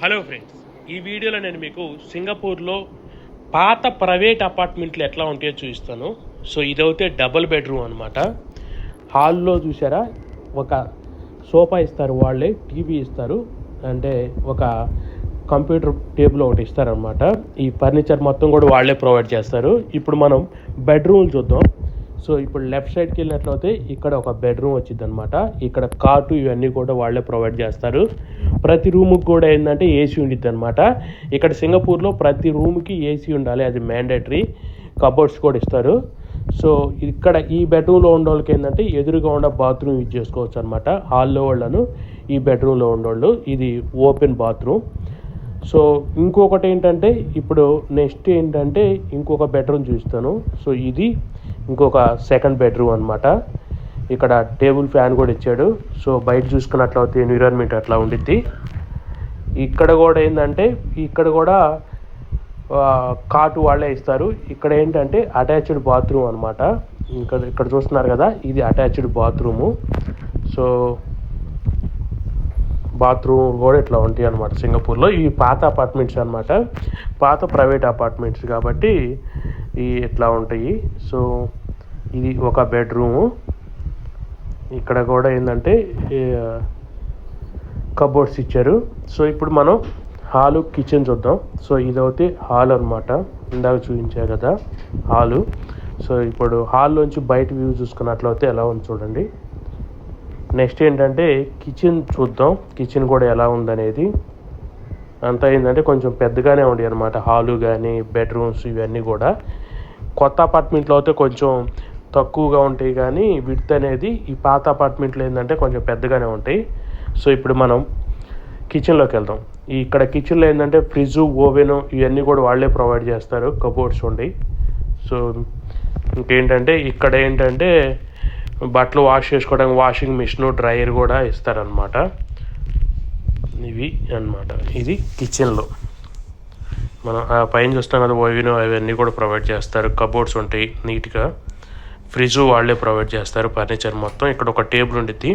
Hello friends ఈ వీడియోలో నేను మీకు సింగపూర్లో పాత ప్రైవేట్ అపార్ట్మెంట్లు ఎట్లా ఉంటాయో చూపిస్తాను. సో ఇదైతే డబుల్ బెడ్రూమ్ అనమాట హాల్లో చూసారా? ఒక సోఫా ఇస్తారు వాళ్ళే టీవీ ఇస్తారు అంటే ఒక కంప్యూటర్ టేబుల్ ఒకటి ఇస్తారనమాట ఈ ఫర్నిచర్ మొత్తం కూడా వాళ్ళే ప్రొవైడ్ చేస్తారు. ఇప్పుడు మనం బెడ్రూమ్ చూద్దాం. సో ఇప్పుడు లెఫ్ట్ సైడ్కి వెళ్ళినట్లయితే ఇక్కడ ఒక బెడ్రూమ్ వచ్చింది అనమాట ఇక్కడ కాటు ఇవన్నీ కూడా వాళ్ళే ప్రొవైడ్ చేస్తారు. ప్రతి రూముకి కూడా ఏంటంటే ఏసీ ఉండిద్ది అనమాట ఇక్కడ సింగపూర్లో ప్రతి రూమ్కి ఏసీ ఉండాలి. అది మ్యాండేటరీ కబోర్డ్స్ కూడా ఇస్తారు. సో ఇక్కడ ఈ బెడ్రూమ్లో ఉన్న వాళ్ళకి ఏంటంటే ఎదురుగా ఉన్న బాత్రూమ్ యూజ్ చేసుకోవచ్చు అనమాట హాల్లో వాళ్ళను ఈ బెడ్రూమ్లో ఉండేవాళ్ళు. ఇది ఓపెన్ బాత్రూమ్ సో ఇంకొకటి ఏంటంటే ఇప్పుడు నెక్స్ట్ ఏంటంటే ఇంకొక బెడ్రూమ్ చూస్తాను సో ఇది ఇంకొక సెకండ్ బెడ్రూమ్ అనమాట ఇక్కడ టేబుల్ ఫ్యాన్ కూడా ఇచ్చాడు. సో బయట చూసుకున్నట్లయితే ఎన్విరాన్మెంట్ అట్లా ఉండిద్ది. ఇక్కడ కూడా ఏంటంటే ఇక్కడ కూడా కాటు వాళ్ళే ఇస్తారు. ఇక్కడ ఏంటంటే అటాచ్డ్ బాత్రూమ్ అనమాట ఇక్కడ ఇక్కడ చూస్తున్నారు కదా ఇది అటాచ్డ్ బాత్రూము సో బాత్రూమ్ కూడా ఇట్లా ఉంటాయి అనమాట సింగపూర్లో. ఇవి పాత అపార్ట్మెంట్స్ అనమాట పాత ప్రైవేట్ అపార్ట్మెంట్స్ కాబట్టి ఈ ఇట్లా ఉంటాయి. సో ఇది ఒక బెడ్రూము ఇక్కడ కూడా ఏంటంటే కబోర్డ్స్ ఇచ్చారు. సో ఇప్పుడు మనం హాలు కిచెన్ చూద్దాం. సో ఇదైతే హాల్ అనమాట ఇందాక చూపించా కదా హాలు. సో ఇప్పుడు హాల్లోంచి బయట వ్యూ చూసుకున్నట్లయితే ఎలా ఉంది చూడండి. నెక్స్ట్ ఏంటంటే కిచెన్ చూద్దాం. కిచెన్ కూడా ఎలా ఉందనేది. అంతా ఏంటంటే కొంచెం పెద్దగానే ఉండి అనమాట హాలు కానీ బెడ్రూమ్స్ ఇవన్నీ కూడా. కొత్త అపార్ట్మెంట్లో అయితే కొంచెం తక్కువగా ఉంటాయి కానీ విడ్త్ అనేది ఈ పాత అపార్ట్మెంట్లో ఏంటంటే కొంచెం పెద్దగానే ఉంటాయి. సో ఇప్పుడు మనం కిచెన్లోకి వెళ్దాం. ఈ ఇక్కడ కిచెన్లో ఏంటంటే ఫ్రిడ్జ్ ఓవెను ఇవన్నీ కూడా వాళ్ళే ప్రొవైడ్ చేస్తారు కబోర్డ్స్ ఉండి. సో ఇంకేంటంటే ఇక్కడ ఏంటంటే బట్టలు వాష్ చేసుకోవడానికి వాషింగ్ మిషన్ డ్రైయర్ కూడా ఇస్తారనమాట ఇవి అన్నమాట. ఇది కిచెన్లో. మనం ఆ పైన చూస్తాం కదా ఓవెన్ అవన్నీ కూడా ప్రొవైడ్ చేస్తారు. కబోర్డ్స్ ఉంటాయి నీట్గా. ఫ్రిడ్జ్ వాళ్ళే ప్రొవైడ్ చేస్తారు ఫర్నిచర్ మొత్తం. ఇక్కడ ఒక టేబుల్ ఉండిద్ది.